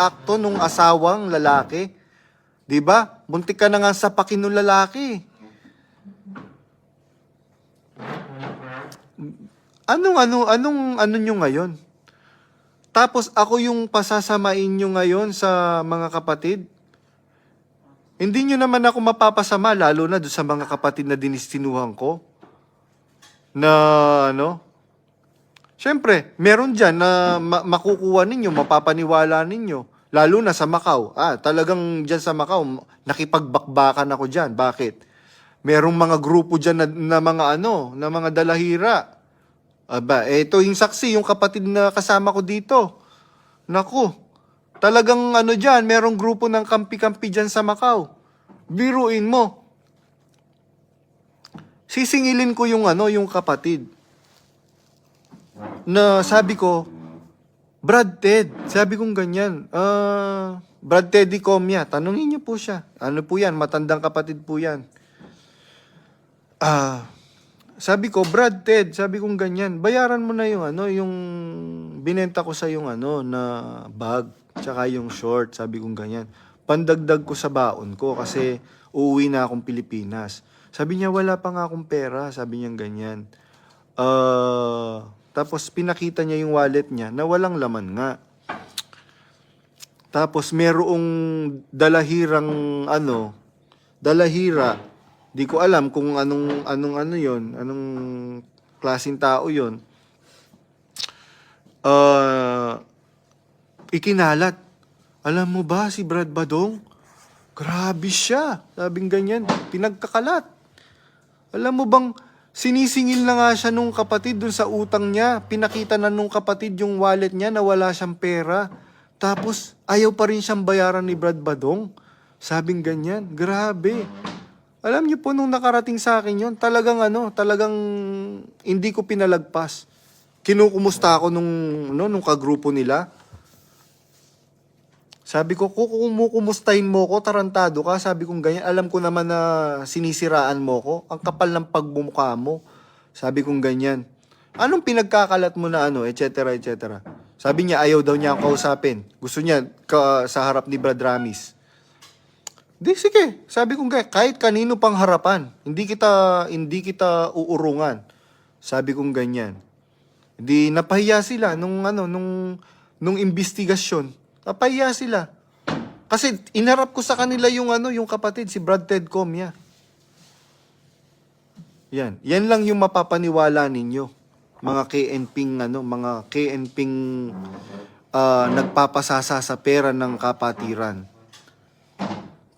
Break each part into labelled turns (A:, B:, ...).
A: akto nung asawang lalaki. 'Di ba? Muntik ka na nga sa pakinong lalaki. Anong ano anong ano nyo ngayon? Tapos ako yung pasasamain nyo ngayon sa mga kapatid? Hindi nyo naman ako mapapasama, lalo na doon sa mga kapatid na dinistinuhan ko. Na ano? Siyempre, meron dyan na ma- makukuha ninyo, mapapaniwala ninyo. Lalo na sa Macau. Ah, talagang dyan sa Macau, nakipagbakbakan ako dyan. Bakit? Merong mga grupo dyan na, na mga ano, na mga dalahira. Aba, eto yung saksi, yung kapatid na kasama ko dito. Naku, talagang ano dyan, merong grupo ng kampi-kampi dyan sa Macau. Biruin mo. Sisingilin ko yung ano, yung kapatid. Na sabi ko, Brad Ted, sabi kong ganyan, ah, Brad Teddy Comia, tanungin niyo po siya. Ano po yan, matandang kapatid po yan. Ah, sabi ko, Brad, Ted, sabi kong ganyan, bayaran mo na yung ano, yung binenta ko sa yung ano na bag, tsaka yung short, sabi kong ganyan. Pandagdag ko sa baon ko kasi uuwi na akong Pilipinas. Sabi niya, wala pa nga akong pera, sabi niya ganyan. Ah, tapos pinakita niya yung wallet niya na walang laman nga. Tapos merong dalahirang ano, dalahira. Di ko alam kung anong anong ano 'yon, anong klaseng tao 'yon. Uh, ikinalat. Alam mo ba si Brad Badong? Grabe siya. Sabing ganyan, pinagkakalat. Alam mo bang sinisingil na nga siya nung kapatid dun sa utang niya. Pinakita na nung kapatid yung wallet niya na wala siyang pera. Tapos ayaw pa rin siyang bayaran ni Brad Badong. Sabing ganyan. Grabe. Alam niyo po nung nakarating sa akin yon, talagang ano, talagang hindi ko pinalagpas. Kinukumusta ako nung no, nung kagrupo nila. Sabi ko, kung kumukumustahin mo ko, tarantado ka. Sabi kong ganyan, alam ko naman na sinisiraan mo ko. Ang kapal ng pagbumukha mo. Sabi kong ganyan. Anong pinagkakalat mo na ano, et cetera, et cetera. Sabi niya, ayaw daw niya ako kausapin. Gusto niya ka, sa harap ni Brad Ramis. Di sige, sabi kong ganyan, kahit kanino pang harapan, hindi kita hindi kita uurungan. Sabi kong ganyan. Di napahiya sila nung ano nung nung investigasyon. Napahiya sila. Kasi inharap ko sa kanila yung ano, yung kapatid si Brad Ted Comia. Yan, yan lang yung mapapaniwala ninyo. Mga KNPing ano, mga KNPing ah, nagpapasasa sa pera ng kapatiran.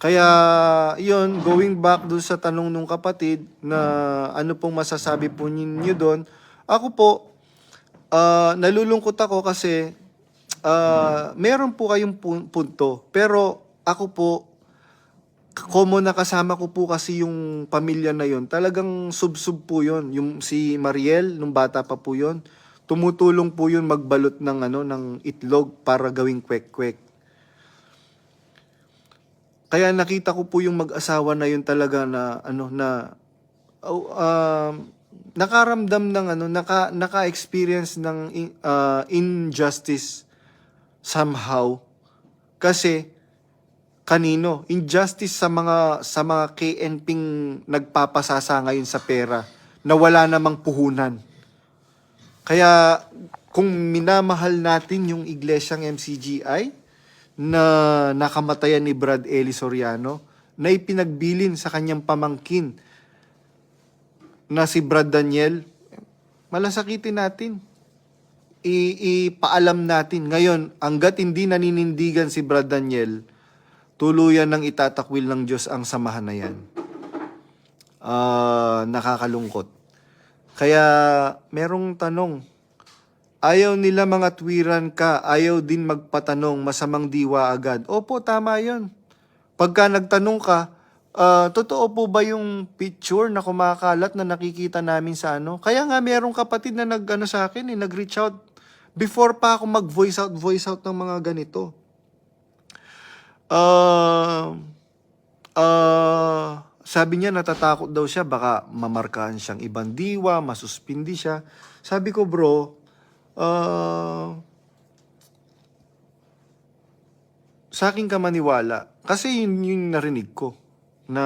A: Kaya, yon going back doon sa tanong nung kapatid na ano pong masasabi po ninyo doon, ako po, ah, nalulungkot ako kasi ah, meron po kayong pu- punto. Pero ako po, common na kasama ko po kasi yung pamilya na yon talagang sub-sub po yon Yung si Mariel, nung bata pa po yon tumutulong po yun magbalot ng ano ng itlog para gawing kwek-kwek. Kaya nakita ko po yung mag-asawa na yun talaga na ano na oh, um, nakaramdam ng ano naka naka-experience ng uh, injustice somehow kasi kanino injustice sa mga sa mga KNPing nagpapasasa ngayon sa pera na wala namang puhunan. Kaya kung minamahal natin yung iglesyang MCGI, na nakamatayan ni Brad Eli Soriano na ipinagbilin sa kanyang pamangkin na si Brad Daniel, malasakitin natin. Ipaalam natin. Ngayon, hanggat hindi naninindigan si Brad Daniel, tuluyan ng itatakwil ng Diyos ang samahan na yan. Ah, nakakalungkot. Kaya, merong tanong, Ayaw nila mga twiran ka, ayaw din magpatanong, masamang diwa agad. Opo, tama yon. Pagka nagtanong ka, ah, totoo po ba yung picture na kumakalat na nakikita namin sa ano? Kaya nga merong kapatid na nag, ano, sa akin, eh, nag-reach out before pa ako mag-voice out, voice out ng mga ganito. Ah, ah, sabi niya natatakot daw siya, baka mamarkahan siyang ibang diwa, masuspindi siya. Sabi ko, bro, Ah, sa akin ka maniwala. Kasi yun yung narinig ko na